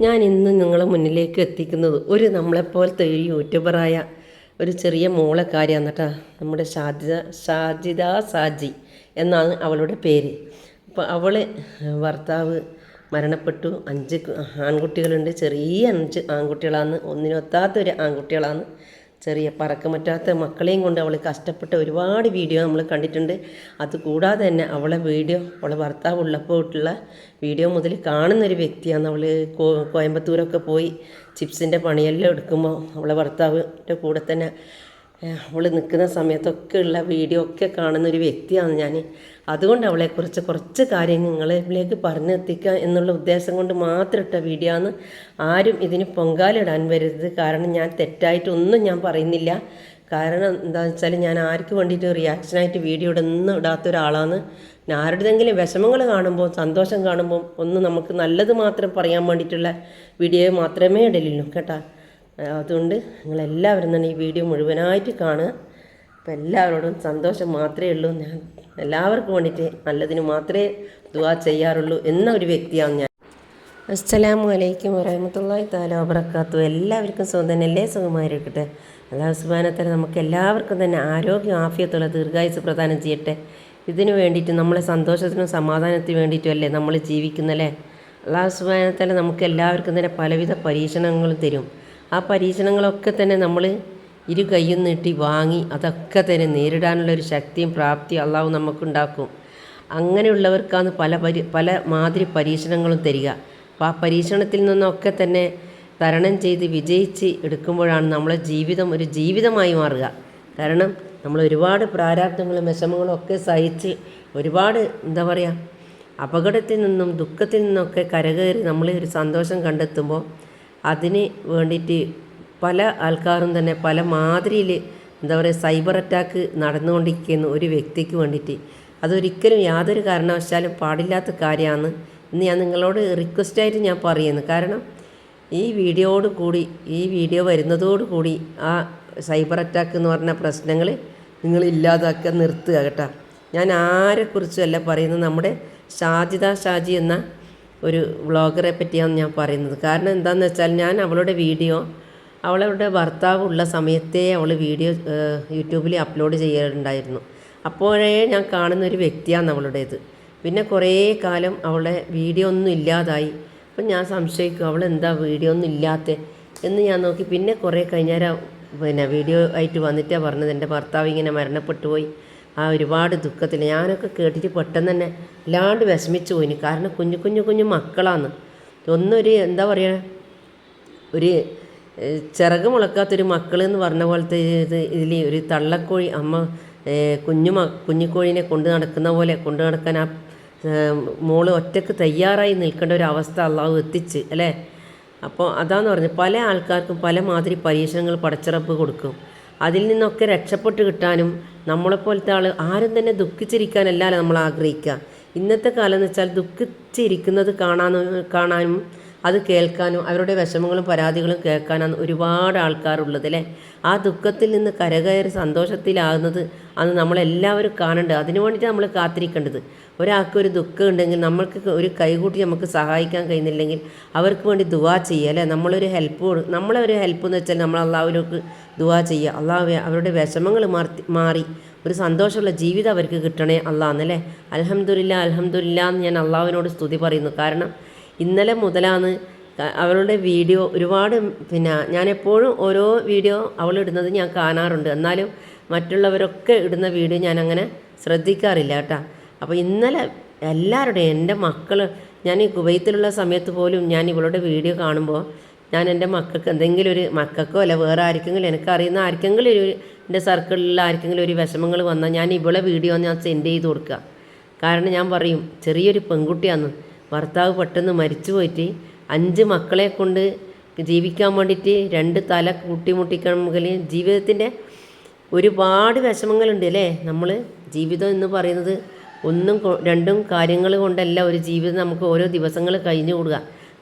ഞാൻ ഇന്ന് നിങ്ങളെ മുന്നിലേക്ക് എത്തിക്കുന്നത് ഒരു നമ്മളെപ്പോലത്തെ ഒരു യൂട്യൂബറായ ഒരു ചെറിയ മോളെ കാര്യമാണ് കേട്ടോ നമ്മുടെ ഷാജിദ ഷാജിദ സാജി എന്നാണ് അവളുടെ പേര്. അപ്പോൾ അവൾ ഭർത്താവ് മരണപ്പെട്ടു. അഞ്ച് ആൺകുട്ടികളുണ്ട്. ചെറിയ അഞ്ച് ആൺകുട്ടികളാണ്. ഒന്നിനൊത്താത്തൊരു ആൺകുട്ടികളാണ്. ചെറിയ പറക്കമറ്റാത്ത മക്കളെയും കൊണ്ട് അവൾ കഷ്ടപ്പെട്ട ഒരുപാട് വീഡിയോ നമ്മൾ കണ്ടിട്ടുണ്ട്. അതുകൂടാതെ തന്നെ അവളെ വീഡിയോ അവളെ ഭർത്താവ് ഉള്ളപ്പോട്ടുള്ള വീഡിയോ മുതൽ കാണുന്നൊരു വ്യക്തിയാണ് അവൾ കോയമ്പത്തൂരൊക്കെ പോയി ചിപ്സിന്റെ പണിയെല്ലാം എടുക്കുമ്പോൾ അവളെ ഭർത്താവിന്റെ കൂടെ തന്നെ അവൾ നിൽക്കുന്ന സമയത്തൊക്കെ ഉള്ള വീഡിയോ ഒക്കെ കാണുന്ന ഒരു വ്യക്തിയാണ് ഞാൻ. അതുകൊണ്ട് അവളെക്കുറിച്ച് കുറച്ച് കാര്യങ്ങൾ നിങ്ങളിലേക്ക് പറഞ്ഞെത്തിക്കുക എന്നുള്ള ഉദ്ദേശം കൊണ്ട് മാത്രം ഇട്ട വീഡിയോ ആണ്. ആരും ഇതിന് പൊങ്കാലിടാൻ വരരുത്. കാരണം ഞാൻ തെറ്റായിട്ടൊന്നും ഞാൻ പറയുന്നില്ല. കാരണം എന്താണെന്ന് വെച്ചാൽ ഞാൻ ആർക്ക് വേണ്ടിയിട്ട് റിയാക്ഷനായിട്ട് വീഡിയോ ഇടുന്നു ഇടാത്ത ഒരാളാണ്. പിന്നെ ആരുടെതെങ്കിലും വിഷമങ്ങൾ കാണുമ്പോൾ സന്തോഷം കാണുമ്പോൾ ഒന്ന് നമുക്ക് നല്ലത് മാത്രം പറയാൻ വേണ്ടിയിട്ടുള്ള വീഡിയോ മാത്രമേ ഇടലുള്ളൂ. കേട്ടോ? അതുകൊണ്ട് നിങ്ങളെല്ലാവരും തന്നെ ഈ വീഡിയോ മുഴുവനായിട്ട് കാണുക. അപ്പോൾ എല്ലാവരോടും സന്തോഷം മാത്രമേ ഉള്ളൂ. ഞാൻ എല്ലാവർക്കും വേണ്ടിയിട്ട് നല്ലതിന് മാത്രമേ ദുവാ ചെയ്യാറുള്ളൂ എന്ന ഒരു വ്യക്തിയാണ് ഞാൻ. അസ്സലാമു അലൈക്കും വറഹമത്തല്ലാഹി താല വബർക്കാത്തു എല്ലാവർക്കും അല്ലേ സുഖമായിരിക്കട്ടെ. അള്ളാഹു സുബാനത്തല നമുക്ക് എല്ലാവർക്കും തന്നെ ആരോഗ്യം ആഫിയത്തുള്ള ദീർഘായുസ് പ്രദാനം ചെയ്യട്ടെ. ഇതിനു വേണ്ടിയിട്ട് നമ്മളെ സന്തോഷത്തിനും സമാധാനത്തിനും വേണ്ടിയിട്ടും അല്ലേ നമ്മൾ ജീവിക്കുന്നല്ലേ? അള്ളാഹു സുബാനത്തല നമുക്ക് എല്ലാവർക്കും തന്നെ പലവിധ പരീക്ഷണങ്ങളും തരും. ആ പരീക്ഷണങ്ങളൊക്കെ തന്നെ നമ്മൾ ഇരു കൈയും നീട്ടി വാങ്ങി അതൊക്കെ തന്നെ നേരിടാനുള്ളൊരു ശക്തിയും പ്രാപ്തി അള്ളാഹു നമുക്കുണ്ടാക്കും. അങ്ങനെയുള്ളവർക്കാണ് പല പരി പല മാതിരി പരീക്ഷണങ്ങളും തരിക. അപ്പോൾ ആ പരീക്ഷണത്തിൽ നിന്നൊക്കെ തന്നെ തരണം ചെയ്ത് വിജയിച്ച് എടുക്കുമ്പോഴാണ് നമ്മളെ ജീവിതം ഒരു ജീവിതമായി മാറുക. കാരണം നമ്മൾ ഒരുപാട് പ്രാരാബ്ദങ്ങളും വിഷമങ്ങളും ഒക്കെ സഹിച്ച് ഒരുപാട് എന്താ പറയുക അപകടത്തിൽ നിന്നും ദുഃഖത്തിൽ നിന്നൊക്കെ കരകയറി നമ്മൾ ഒരു സന്തോഷം കണ്ടെത്തുമ്പോൾ അതിന് വേണ്ടിയിട്ട് പല ആൾക്കാരും തന്നെ പല മാതിരിയിൽ എന്താ പറയുക സൈബർ അറ്റാക്ക് നടന്നുകൊണ്ടിരിക്കുന്ന ഒരു വ്യക്തിക്ക് വേണ്ടിയിട്ട്. അതൊരിക്കലും യാതൊരു കാരണവശാലും പാടില്ലാത്ത കാര്യമാണ്. ഇന്ന് ഞാൻ നിങ്ങളോട് റിക്വസ്റ്റായിട്ട് ഞാൻ പറയുന്നു. കാരണം ഈ വീഡിയോയോട് കൂടി ഈ വീഡിയോ വരുന്നതോടു കൂടി ആ സൈബർ അറ്റാക്ക് എന്ന് പറഞ്ഞ പ്രശ്നങ്ങൾ നിങ്ങൾ ഇല്ലാതാക്കാൻ നിർത്തുക കേട്ടോ. ഞാൻ ആരെക്കുറിച്ചുമല്ല പറയുന്നത്. നമ്മുടെ ഷാജിദ ഷാജി എന്ന ഒരു വ്ളോഗറെ പറ്റിയാണ് ഞാൻ പറയുന്നത്. കാരണം എന്താണെന്ന് വെച്ചാൽ ഞാൻ അവളുടെ വീഡിയോ അവളുടെ ഭർത്താവ് ഉള്ള സമയത്തേ അവൾ വീഡിയോ യൂട്യൂബിൽ അപ്ലോഡ് ചെയ്യാറുണ്ടായിരുന്നു. അപ്പോഴേ ഞാൻ കാണുന്ന ഒരു വ്യക്തിയാണ് അവളുടേത്. പിന്നെ കുറേ കാലം അവളെ വീഡിയോ ഒന്നും ഇല്ലാതായി. അപ്പം ഞാൻ സംശയിക്കും അവൾ എന്താ വീഡിയോ ഒന്നും ഇല്ലാത്ത? എന്ന് ഞാൻ നോക്കി. പിന്നെ കുറേ കഴിഞ്ഞാൽ പിന്നെ വീഡിയോ ആയിട്ട് വന്നിട്ടാണ് പറഞ്ഞത്. എന്റെ ഭർത്താവ് ഇങ്ങനെ മരണപ്പെട്ടു പോയി ആ ഒരുപാട് ദുഃഖത്തിൽ ഞാനൊക്കെ കേട്ടിട്ട് പെട്ടെന്ന് തന്നെ ഇല്ലാണ്ട് വിഷമിച്ചു പോയിന് കാരണം കുഞ്ഞു കുഞ്ഞു കുഞ്ഞു മക്കളാണ് ഒന്നൊരു എന്താ പറയുക ഒരു ചിറക് മുളക്കാത്തൊരു മക്കൾ എന്ന് പറഞ്ഞ പോലത്തെ ഇത് ഇതിൽ ഒരു തള്ളക്കോഴി അമ്മ കുഞ്ഞു മ കുഞ്ഞിക്കോഴിനെ കൊണ്ട് നടക്കുന്ന പോലെ കൊണ്ട് നടക്കാൻ ആ മോൾ ഒറ്റയ്ക്ക് തയ്യാറായി നിൽക്കേണ്ട ഒരു അവസ്ഥ അള്ളാഹു എത്തിച്ച് അല്ലേ? അപ്പോൾ അതാന്ന് പറഞ്ഞത് പല ആൾക്കാർക്കും പല മാതിരി പരീക്ഷണങ്ങൾ പടച്ചിറപ്പ് കൊടുക്കും. അതിൽ നിന്നൊക്കെ രക്ഷപ്പെട്ട് കിട്ടാനും നമ്മളെപ്പോലത്തെ ആൾ ആരും തന്നെ ദുഃഖിച്ചിരിക്കാനല്ലല്ലോ നമ്മൾ ആഗ്രഹിക്കുക. ഇന്നത്തെ കാലം എന്ന് വെച്ചാൽ ദുഃഖിച്ചിരിക്കുന്നത് കാണാൻ കാണാനും അത് കേൾക്കാനും അവരുടെ വിഷമങ്ങളും പരാതികളും കേൾക്കാനാണ് ഒരുപാട് ആൾക്കാരുള്ളത് അല്ലേ? ആ ദുഃഖത്തിൽ നിന്ന് കരകയറി സന്തോഷത്തിലാകുന്നത് അത് നമ്മളെല്ലാവരും കാണേണ്ടത്. അതിനു വേണ്ടിയിട്ട് നമ്മൾ കാത്തിരിക്കേണ്ടത്. ഒരാൾക്ക് ഒരു ദുഃഖം ഉണ്ടെങ്കിൽ നമ്മൾക്ക് ഒരു കൈകൂട്ടി നമുക്ക് സഹായിക്കാൻ കഴിയുന്നില്ലെങ്കിൽ അവർക്ക് വേണ്ടി ദുവാ ചെയ്യുക അല്ലേ? നമ്മളൊരു ഹെൽപ്പ് നമ്മളെ ഒരു ഹെൽപ്പ് എന്ന് വെച്ചാൽ നമ്മൾ അള്ളാഹുവിലേക്ക് ദുവാ ചെയ്യുക. അള്ളാഹു അവരുടെ വിഷമങ്ങൾ മാറി മാറി. ഒരു സന്തോഷമുള്ള ജീവിതം അവർക്ക് കിട്ടണേ അള്ളാന്നല്ലേ അലഹമ്മദില്ല അലഹമ്മദില്ല എന്ന് ഞാൻ അള്ളാഹുവിനോട് സ്തുതി പറയുന്നു. കാരണം ഇന്നലെ മുതലാണ് അവളുടെ വീഡിയോ ഒരുപാട് പിന്നെ ഞാൻ എപ്പോഴും ഓരോ വീഡിയോ അവൾ ഇടുന്നത് ഞാൻ കാണാറുണ്ട്. എന്നാലും മറ്റുള്ളവരൊക്കെ ഇടുന്ന വീഡിയോ ഞാൻ അങ്ങനെ ശ്രദ്ധിക്കാറില്ല കേട്ടോ. അപ്പോൾ ഇന്നലെ എല്ലാവരുടെയും എന്റെ മക്കൾ ഞാൻ ഈ കുവൈത്തിലുള്ള സമയത്ത് പോലും ഞാൻ ഇവളുടെ വീഡിയോ കാണുമ്പോൾ ഞാൻ എന്റെ മക്കൾക്ക് എന്തെങ്കിലും ഒരു മക്കൾക്കോ അല്ല വേറെ ആർക്കെങ്കിലും എനിക്കറിയുന്ന ആർക്കെങ്കിലും ഒരു എന്റെ സർക്കിളിലുള്ള ആർക്കെങ്കിലും ഒരു വിഷമങ്ങൾ വന്നാൽ ഞാൻ ഇവളെ വീഡിയോ ഞാൻ സെൻഡ് ചെയ്ത് കൊടുക്കുക. കാരണം ഞാൻ പറയും ചെറിയൊരു പെൺകുട്ടിയാണ് ഭർത്താവ് പെട്ടെന്ന് മരിച്ചു പോയിട്ട് അഞ്ച് മക്കളെ കൊണ്ട് ജീവിക്കാൻ വേണ്ടിയിട്ട് രണ്ട് തല കൂട്ടിമുട്ടിക്കണമെങ്കിൽ ജീവിതത്തിന്റെ ഒരുപാട് വിഷമങ്ങളുണ്ട് അല്ലേ? നമ്മൾ ജീവിതം എന്ന് പറയുന്നത് ഒന്നും രണ്ടും കാര്യങ്ങൾ കൊണ്ടല്ല ഒരു ജീവിതം നമുക്ക് ഓരോ ദിവസങ്ങൾ കഴിഞ്ഞു കൂടുക.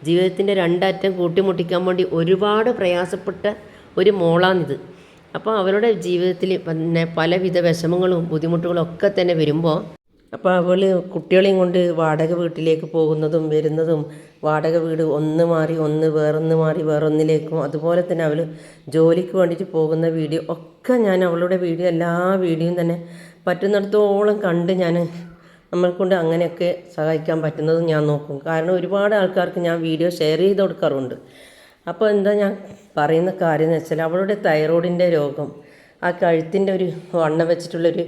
ജീവിതത്തിന്റെ രണ്ടറ്റം കൂട്ടിമുട്ടിക്കാൻ വേണ്ടി ഒരുപാട് പ്രയാസപ്പെട്ട ഒരു മോളാണിത്. അപ്പോൾ അവരുടെ ജീവിതത്തിൽ പിന്നെ പലവിധ വിഷമങ്ങളും ബുദ്ധിമുട്ടുകളും ഒക്കെ തന്നെ വരുമ്പോൾ അപ്പോൾ അവൾ കുട്ടികളെയും കൊണ്ട് വാടക വീട്ടിലേക്ക് പോകുന്നതും വരുന്നതും വാടക വീട് ഒന്ന് മാറി ഒന്ന് വേറൊന്ന് മാറി വേറൊന്നിലേക്കും അതുപോലെ തന്നെ അവൾ ജോലിക്ക് വേണ്ടിയിട്ട് പോകുന്ന വീഡിയോ ഒക്കെ ഞാൻ അവളുടെ വീഡിയോ എല്ലാ വീഡിയോയും തന്നെ പറ്റുന്നിടത്തോളം കണ്ട് ഞാൻ നമ്മൾക്കൊണ്ട് അങ്ങനെയൊക്കെ സഹായിക്കാൻ പറ്റുന്നത് ഞാൻ നോക്കും. കാരണം ഒരുപാട് ആൾക്കാർക്ക് ഞാൻ വീഡിയോ ഷെയർ ചെയ്ത് കൊടുക്കാറുണ്ട്. അപ്പോൾ എന്താ ഞാൻ പറയുന്ന കാര്യം എന്ന് വെച്ചാൽ അവളുടെ തൈറോയിഡിന്റെ രോഗം ആ കഴുത്തിന്റെ ഒരു വണ്ണം വെച്ചിട്ടുള്ളൊരു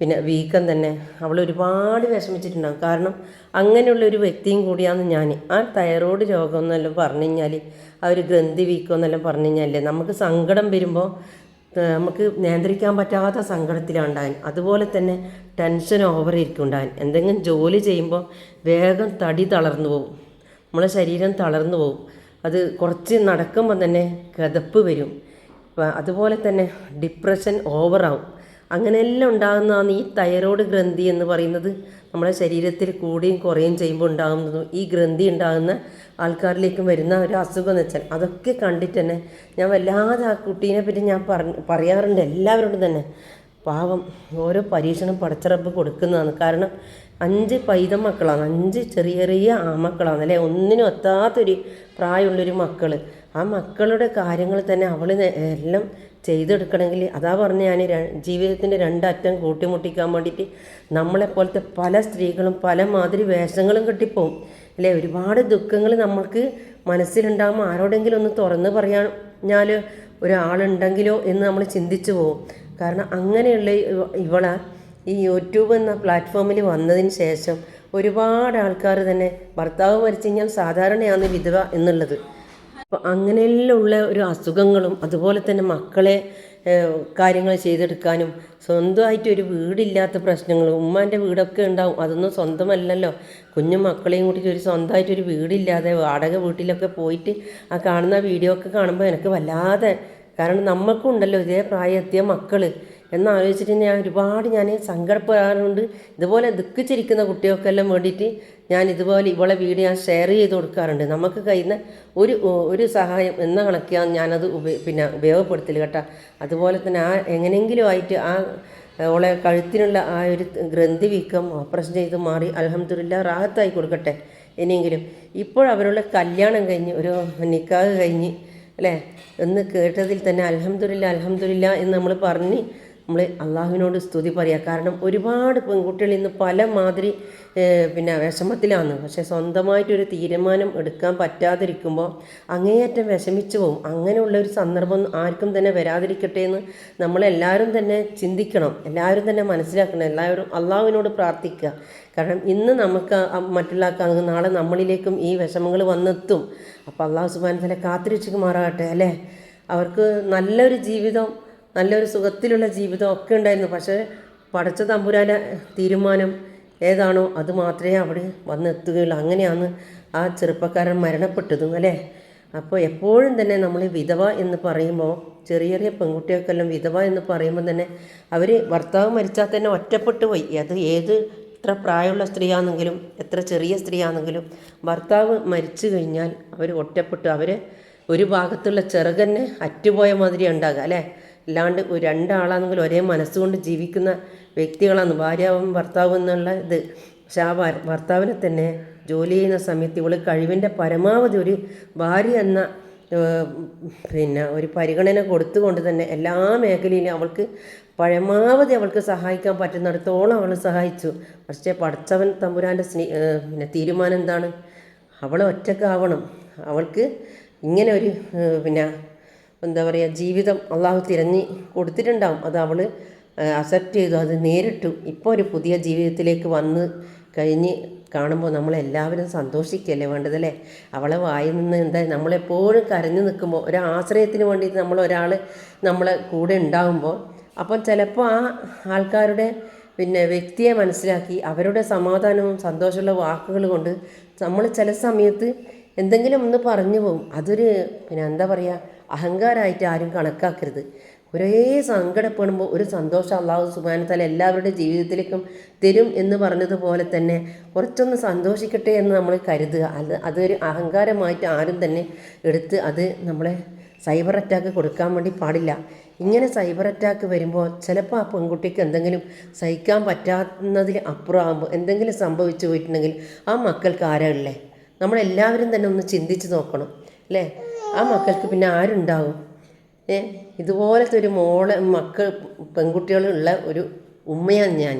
പിന്നെ വീക്കം തന്നെ അവൾ ഒരുപാട് വിഷമിച്ചിട്ടുണ്ടാകും. കാരണം അങ്ങനെയുള്ള ഒരു വ്യക്തിയും കൂടിയാണ് ഞാൻ. ആ തൈറോയ്ഡ് രോഗം എന്നെല്ലാം പറഞ്ഞു കഴിഞ്ഞാൽ ആ ഒരു ഗ്രന്ഥി വീക്കം എന്നെല്ലാം പറഞ്ഞു കഴിഞ്ഞാലേ നമുക്ക് സങ്കടം വരുമ്പോൾ നമുക്ക് നിയന്ത്രിക്കാൻ പറ്റാത്ത സങ്കടത്തിലാണ്ടാൻ. അതുപോലെ തന്നെ ടെൻഷൻ ഓവർ ഇരിക്കും ഉണ്ടാകാൻ എന്തെങ്കിലും ജോലി ചെയ്യുമ്പോൾ വേഗം തടി തളർന്നു പോകും നമ്മളെ ശരീരം തളർന്നു പോകും അത് കുറച്ച് നടക്കുമ്പോൾ തന്നെ കിതപ്പ് വരും. അതുപോലെ തന്നെ ഡിപ്രഷൻ ഓവറാവും അങ്ങനെയെല്ലാം ഉണ്ടാകുന്നതാണ് ഈ തൈറോയ്ഡ് ഗ്രന്ഥി എന്ന് പറയുന്നത്. നമ്മുടെ ശരീരത്തിൽ കൂടിയും കുറയും ചെയ്യുമ്പോൾ ഉണ്ടാകുന്നതും ഈ ഗ്രന്ഥി ഉണ്ടാകുന്ന ആൾക്കാരിലേക്കും വരുന്ന ഒരു അസുഖം എന്ന് വെച്ചാൽ അതൊക്കെ കണ്ടിട്ട് തന്നെ ഞാൻ വല്ലാതെ ആ കുട്ടീനെ പറ്റി ഞാൻ പറയാറുണ്ട് എല്ലാവരോടും തന്നെ. പാവം ഓരോ പരീക്ഷണം പടച്ചിറപ്പ് കൊടുക്കുന്നതാണ്. കാരണം അഞ്ച് പൈത മക്കളാണ്. അഞ്ച് ചെറിയ ചെറിയ ആമക്കളാണ് അല്ലേ? ഒന്നിനും എത്താത്തൊരു പ്രായമുള്ളൊരു മക്കൾ ആ മക്കളുടെ കാര്യങ്ങൾ തന്നെ അവൾ എല്ലാം ചെയ്തെടുക്കണമെങ്കിൽ അതാ പറഞ്ഞ ഞാൻ ജീവിതത്തിന്റെ രണ്ടറ്റം കൂട്ടിമുട്ടിക്കാൻ വേണ്ടിയിട്ട് നമ്മളെപ്പോലത്തെ പല സ്ത്രീകളും പല മാതിരി വേഷങ്ങളും കെട്ടിപ്പോവും. അല്ലേ? ഒരുപാട് ദുഃഖങ്ങൾ നമ്മൾക്ക് മനസ്സിലുണ്ടാകുമ്പോൾ ആരോടെങ്കിലും ഒന്ന് തുറന്ന് പറയാഞ്ഞാൽ ഒരാളുണ്ടെങ്കിലോ എന്ന് നമ്മൾ ചിന്തിച്ചു പോകും കാരണം അങ്ങനെയുള്ള ഇവ- ഇവളെ ഈ യൂട്യൂബ് എന്ന പ്ലാറ്റ്ഫോമിൽ വന്നതിന് ശേഷം ഒരുപാട് ആൾക്കാർ തന്നെ ഭർത്താവ് മരിച്ചു കഴിഞ്ഞാൽ സാധാരണയാണ് വിധവ എന്നുള്ളത്. അപ്പോൾ അങ്ങനെയുള്ള ഒരു അസുഖങ്ങളും അതുപോലെ തന്നെ മക്കളെ കാര്യങ്ങൾ ചെയ്തെടുക്കാനും സ്വന്തമായിട്ട് ഒരു വീടില്ലാത്ത പ്രശ്നങ്ങളും ഉമ്മാന്റെ വീടൊക്കെ ഉണ്ടാവും അതൊന്നും സ്വന്തമല്ലല്ലോ. കുഞ്ഞു മക്കളെയും കൂട്ടിയിട്ട് ഒരു സ്വന്തമായിട്ട് ഒരു വീടില്ലാതെ വാടക വീട്ടിലൊക്കെ പോയിട്ട് ആ കാണുന്ന വീഡിയോ ഒക്കെ കാണുമ്പോൾ എനിക്ക് വല്ലാതെ കാരണം നമ്മൾക്കും ഉണ്ടല്ലോ ഇതേ പ്രായത്തിയ മക്കൾ എന്നാലോചിച്ചിട്ട് ഞാൻ ഒരുപാട് ഞാൻ സങ്കടപ്പെടാറുണ്ട്. ഇതുപോലെ ദുഃഖിച്ചിരിക്കുന്ന കുട്ടികൾക്കെല്ലാം വേണ്ടിയിട്ട് ഞാൻ ഇതുപോലെ ഇവളെ വീട് ഞാൻ ഷെയർ ചെയ്ത് കൊടുക്കാറുണ്ട്. നമുക്ക് കഴിയുന്ന ഒരു ഒരു സഹായം എന്ന കണക്കിയാണ് ഞാനത് ഉപ പിന്നെ ഉപയോഗപ്പെടുത്തൽ കേട്ടോ. അതുപോലെ തന്നെ ആ എങ്ങനെയെങ്കിലും ആയിട്ട് ആ ഓളെ കഴുത്തിനുള്ള ആ ഒരു ഗ്രന്ഥി വീക്കം ഓപ്പറേഷൻ ചെയ്ത് മാറി അലഹമ്മദില്ല റാഹത്തായി കൊടുക്കട്ടെ ഇനിയെങ്കിലും. ഇപ്പോൾ അവരുടെ കല്യാണം കഴിഞ്ഞ് ഒരു നിക്കാഹ് കഴിഞ്ഞ് അല്ലേ? എന്ന് കേട്ടതിൽ തന്നെ അലഹമ്മദില്ല അലഹമ്മദില്ല എന്ന് നമ്മൾ പറഞ്ഞ് നമ്മൾ അള്ളാഹുവിനോട് സ്തുതി പറയുക കാരണം ഒരുപാട് പെൺകുട്ടികൾ ഇന്ന് പല മാതിരി പിന്നെ വിഷമത്തിലാണ്. പക്ഷേ സ്വന്തമായിട്ടൊരു തീരുമാനം എടുക്കാൻ പറ്റാതിരിക്കുമ്പോൾ അങ്ങേയറ്റം വിഷമിച്ചു പോകും അങ്ങനെയുള്ള ഒരു സന്ദർഭം ആർക്കും തന്നെ വരാതിരിക്കട്ടെ എന്ന് നമ്മളെല്ലാവരും തന്നെ ചിന്തിക്കണം. എല്ലാവരും തന്നെ മനസ്സിലാക്കണം. എല്ലാവരും അള്ളാഹുവിനോട് പ്രാർത്ഥിക്കുക. കാരണം ഇന്ന് നമുക്ക് മറ്റുള്ളവർക്ക് നാളെ നമ്മളിലേക്കും ഈ വിഷമങ്ങൾ വന്നെത്തും. അപ്പോൾ അള്ളാഹു സുബാൻ തന്നെ കാത്തിരിച്ചുമാറാകട്ടെ അല്ലേ? അവർക്ക് നല്ലൊരു ജീവിതം നല്ലൊരു സുഖത്തിലുള്ള ജീവിതം ഒക്കെ ഉണ്ടായിരുന്നു. പക്ഷേ പടച്ച തമ്പുരാന്റെ തീരുമാനം ഏതാണോ അത് മാത്രമേ അവിടെ വന്നെത്തുകയുള്ളൂ. അങ്ങനെയാണ് ആ ചെറുപ്പക്കാരൻ മരണപ്പെട്ടതും അല്ലേ? അപ്പോൾ എപ്പോഴും തന്നെ നമ്മൾ വിധവ എന്ന് പറയുമ്പോൾ ചെറിയ ചെറിയ പെൺകുട്ടികൾക്കെല്ലാം വിധവ എന്ന് പറയുമ്പോൾ തന്നെ അവർ ഭർത്താവ് മരിച്ചാൽ തന്നെ ഒറ്റപ്പെട്ടു പോയി. അത് ഏത് എത്ര പ്രായമുള്ള സ്ത്രീയാണെങ്കിലും എത്ര ചെറിയ സ്ത്രീയാണെങ്കിലും ഭർത്താവ് മരിച്ചു കഴിഞ്ഞാൽ അവർ ഒറ്റപ്പെട്ടു. അവർ ഒരു ഭാഗത്തുള്ള ചെറുകന്നെ അറ്റുപോയ മാതിരി ഉണ്ടാകുക അല്ലേ? അല്ലാണ്ട് രണ്ടാളാണെങ്കിലും ഒരേ മനസ്സുകൊണ്ട് ജീവിക്കുന്ന വ്യക്തികളാണ്. ഭാര്യാവും ഭർത്താവും എന്നുള്ള ഇത്. പക്ഷെ ആ ഭർത്താവിനെ തന്നെ ജോലി ചെയ്യുന്ന സമയത്ത് ഇവൾ കഴിവിന്റെ പരമാവധി ഒരു ഭാര്യ എന്ന പിന്നെ ഒരു പരിഗണന കൊടുത്തുകൊണ്ട് തന്നെ എല്ലാ മേഖലയിലും അവൾക്ക് പരമാവധി അവൾക്ക് സഹായിക്കാൻ പറ്റുന്നിടത്തോളം അവൾ സഹായിച്ചു. പക്ഷേ പഠിച്ചവൻ തമ്പുരാന്റെ സ്നേ പിന്നെ തീരുമാനം എന്താണ്? അവൾ ഒറ്റക്കാവണം അവൾക്ക് ഇങ്ങനെ ഒരു പിന്നെ എന്താ പറയുക ജീവിതം അള്ളാഹു തിരഞ്ഞ് കൊടുത്തിട്ടുണ്ടാവും. അത് അവൾ അക്സെപ്റ്റ് ചെയ്തു. അത് നേരിട്ടു. ഇപ്പോൾ ഒരു പുതിയ ജീവിതത്തിലേക്ക് വന്ന് കഴിഞ്ഞ് കാണുമ്പോൾ നമ്മളെല്ലാവരും സന്തോഷിക്കുകയല്ലേ വേണ്ടതല്ലേ അവളെ വായിൽ നിന്ന് എന്താ നമ്മളെപ്പോഴും കരഞ്ഞു നിൽക്കുമ്പോൾ ഒരു ആശ്രയത്തിന് വേണ്ടിയിട്ട് നമ്മൾ നമ്മളെ കൂടെ ഉണ്ടാകുമ്പോൾ അപ്പം ചിലപ്പോൾ ആ ആൾക്കാരുടെ പിന്നെ വ്യക്തിയെ മനസ്സിലാക്കി അവരുടെ സമാധാനവും സന്തോഷമുള്ള വാക്കുകൾ കൊണ്ട് നമ്മൾ ചില സമയത്ത് എന്തെങ്കിലും ഒന്ന് പറഞ്ഞു പോകും അതൊരു പിന്നെ എന്താ പറയുക അഹങ്കാരമായിട്ട് ആരും കണക്കാക്കരുത്. ഒരേ സങ്കടപ്പെടുമ്പോൾ ഒരു സന്തോഷം അള്ളാഹു സുബാനത്താൽ എല്ലാവരുടെ ജീവിതത്തിലേക്കും തരും എന്ന് പറഞ്ഞതുപോലെ തന്നെ കുറച്ചൊന്ന് സന്തോഷിക്കട്ടെ എന്ന് നമ്മൾ കരുതുക. അത് അതൊരു അഹങ്കാരമായിട്ട് ആരും തന്നെ എടുത്ത് അത് നമ്മളെ സൈബർ അറ്റാക്ക് കൊടുക്കാൻ വേണ്ടി പാടില്ല. ഇങ്ങനെ സൈബർ അറ്റാക്ക് വരുമ്പോൾ ചിലപ്പോൾ ആ പെൺകുട്ടിക്ക് എന്തെങ്കിലും സഹിക്കാൻ പറ്റാവുന്നതിൽ അപ്പുറമാകുമ്പോൾ എന്തെങ്കിലും സംഭവിച്ചു പോയിട്ടുണ്ടെങ്കിൽ ആ മക്കൾക്ക് ആരാ ഉള്ളേ? നമ്മളെല്ലാവരും തന്നെ ഒന്ന് ചിന്തിച്ച് നോക്കണം. അല്ലേ ആ മക്കൾക്ക് പിന്നെ ആരുണ്ടാവും? ഏ? ഇതുപോലത്തെ ഒരു മോളെ മക്കൾ പെൺകുട്ടികളുള്ള ഒരു ഉമ്മയാണ് ഞാൻ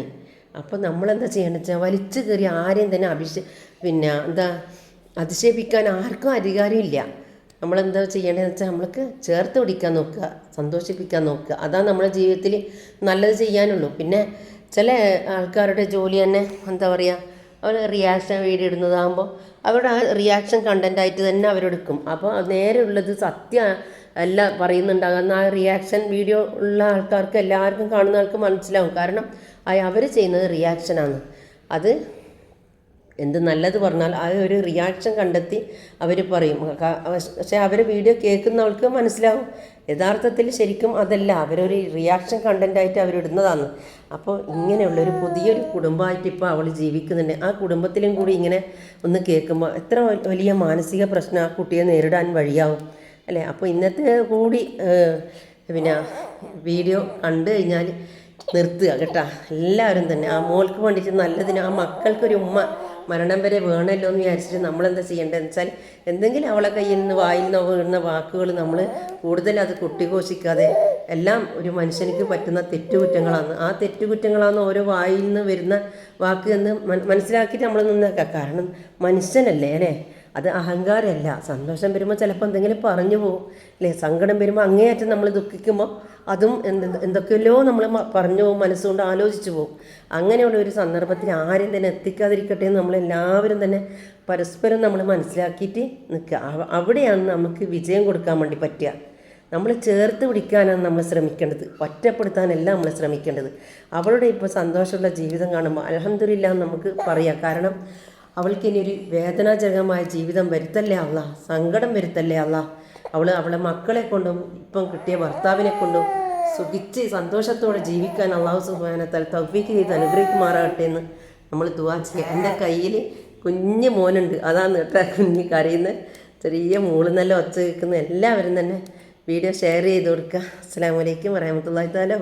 അപ്പോൾ നമ്മളെന്താ ചെയ്യേണ്ടത് വെച്ചാൽ വലിച്ചു കയറി ആരെയും തന്നെ അഭിഷേ പിന്നെ എന്താ അധിക്ഷേപിക്കാൻ ആർക്കും അധികാരമില്ല. നമ്മളെന്താ ചെയ്യേണ്ടതെന്ന് വെച്ചാൽ നമ്മൾക്ക് ചേർത്ത് പിടിക്കാൻ നോക്കുക സന്തോഷിപ്പിക്കാൻ നോക്കുക. അതാണ് നമ്മുടെ ജീവിതത്തിൽ നല്ലത് ചെയ്യാനുള്ളൂ. പിന്നെ ചില ആൾക്കാരുടെ ജോലി തന്നെ എന്താ പറയുക അവർ റിയാക്ഷൻ വീഡിയോ ഇടുന്നതാകുമ്പോൾ അവരുടെ ആ റിയാക്ഷൻ കണ്ടന്റായിട്ട് തന്നെ അവരെടുക്കും അപ്പോൾ നേരെ ഉള്ളത് സത്യ അല്ല എന്നാൽ ആ റിയാക്ഷൻ വീഡിയോ ഉള്ള ആൾക്കാർക്ക് എല്ലാവർക്കും കാണുന്ന ആൾക്ക് മനസ്സിലാവും. കാരണം അവർ ചെയ്യുന്നത് റിയാക്ഷനാണ് അത് എന്ത് നല്ലത് പറഞ്ഞാൽ ആ ഒരു റിയാക്ഷൻ കണ്ടെത്തി അവർ പറയും. പക്ഷേ അവരെ വീഡിയോ കേൾക്കുന്നവൾക്ക് മനസ്സിലാവും. യഥാർത്ഥത്തിൽ ശരിക്കും അതല്ല. അവരൊരു റിയാക്ഷൻ കണ്ടന്റായിട്ട് അവരിടുന്നതാണ്. അപ്പോൾ ഇങ്ങനെയുള്ളൊരു പുതിയൊരു കുടുംബമായിട്ട് ഇപ്പോൾ അവൾ ജീവിക്കുന്നുണ്ട്. ആ കുടുംബത്തിലും കൂടി ഇങ്ങനെ ഒന്ന് കേൾക്കുമ്പോൾ എത്ര വലിയ മാനസിക പ്രശ്നം ആ കുട്ടിയെ നേരിടാൻ വഴിയാവും. അല്ലേ? അപ്പോൾ ഇന്നത്തെ കൂടി പിന്നെ വീഡിയോ കണ്ടു കഴിഞ്ഞാൽ നിർത്തുക കേട്ടോ. എല്ലാവരും തന്നെ. ആ മോൾക്ക് വേണ്ടിയിട്ട് നല്ലതിന് ആ മക്കൾക്കൊരു ഉമ്മ മരണം വരെ വേണമല്ലോ എന്ന് വിചാരിച്ചിട്ട് നമ്മളെന്താ ചെയ്യേണ്ടതെന്ന് വെച്ചാൽ എന്തെങ്കിലും അവളെ കയ്യിൽ നിന്ന് വായിൽ നിന്ന് വീഴുന്ന വാക്കുകൾ നമ്മൾ കൂടുതൽ അത് കുട്ടിഘോഷിക്കാതെ എല്ലാം ഒരു മനുഷ്യനിക്ക് പറ്റുന്ന തെറ്റുകുറ്റങ്ങളാണ് ആ തെറ്റുകുറ്റങ്ങളാണ് ഓരോ വായിൽ നിന്ന് വരുന്ന വാക്ക് എന്ന് മനസ്സിലാക്കിയിട്ട് നമ്മൾ നിന്നേക്കാം. കാരണം മനുഷ്യനല്ലേ അല്ലേ? അത് അഹങ്കാരമല്ല. സന്തോഷം വരുമ്പോൾ ചിലപ്പോൾ എന്തെങ്കിലും പറഞ്ഞു പോകും അല്ലേ? സങ്കടം വരുമ്പോൾ അങ്ങേയറ്റം നമ്മൾ ദുഃഖിക്കുമ്പോൾ അതും എന്ത് എന്തൊക്കെയല്ലോ നമ്മൾ പറഞ്ഞു പോകും മനസ്സുകൊണ്ട് ആലോചിച്ചു പോകും. അങ്ങനെയുള്ള ഒരു സന്ദർഭത്തിൽ ആരും തന്നെ എത്തിക്കാതിരിക്കട്ടെ എന്ന് നമ്മളെല്ലാവരും തന്നെ പരസ്പരം നമ്മൾ മനസ്സിലാക്കിയിട്ട് നിൽക്കുക. അവിടെയാണ് നമുക്ക് വിജയം കൊടുക്കാൻ വേണ്ടി പറ്റുക. നമ്മൾ ചേർത്ത് പിടിക്കാനാണ് നമ്മൾ ശ്രമിക്കേണ്ടത്. ഒറ്റപ്പെടുത്താനല്ല നമ്മൾ ശ്രമിക്കേണ്ടത്. അവളുടെ ഇപ്പോൾ സന്തോഷമുള്ള ജീവിതം കാണുമ്പോൾ അലഹമില്ല നമുക്ക് പറയാം. കാരണം അവൾക്കിനി ഒരു വേദനാജനകമായ ജീവിതം വരുത്തല്ലേ അല്ല സങ്കടം വരുത്തല്ലേ അല്ല അവൾ അവളെ മക്കളെ കൊണ്ടും ഇപ്പം കിട്ടിയ ഭർത്താവിനെ കൊണ്ടും സുഖിച്ച് സന്തോഷത്തോടെ ജീവിക്കാൻ അള്ളാഹു സുബാനത്താൽ തൗഫീക്ക് ചെയ്ത് അനുഗ്രഹിക്കുമാറാകട്ടെ എന്ന് നമ്മൾ ദുവാ ചെയ്യുക എന്റെ കയ്യിൽ കുഞ്ഞ് മോനുണ്ട്. അതാണ് കേട്ടോ കുഞ്ഞ് കരയുന്ന. ചെറിയ മൂൾ നല്ല ഒച്ച കേൾക്കുന്ന എല്ലാവരും തന്നെ വീഡിയോ ഷെയർ ചെയ്ത് കൊടുക്കുക. അസ്സാം വലൈക്കും വരഹമത്തല്ലാ താല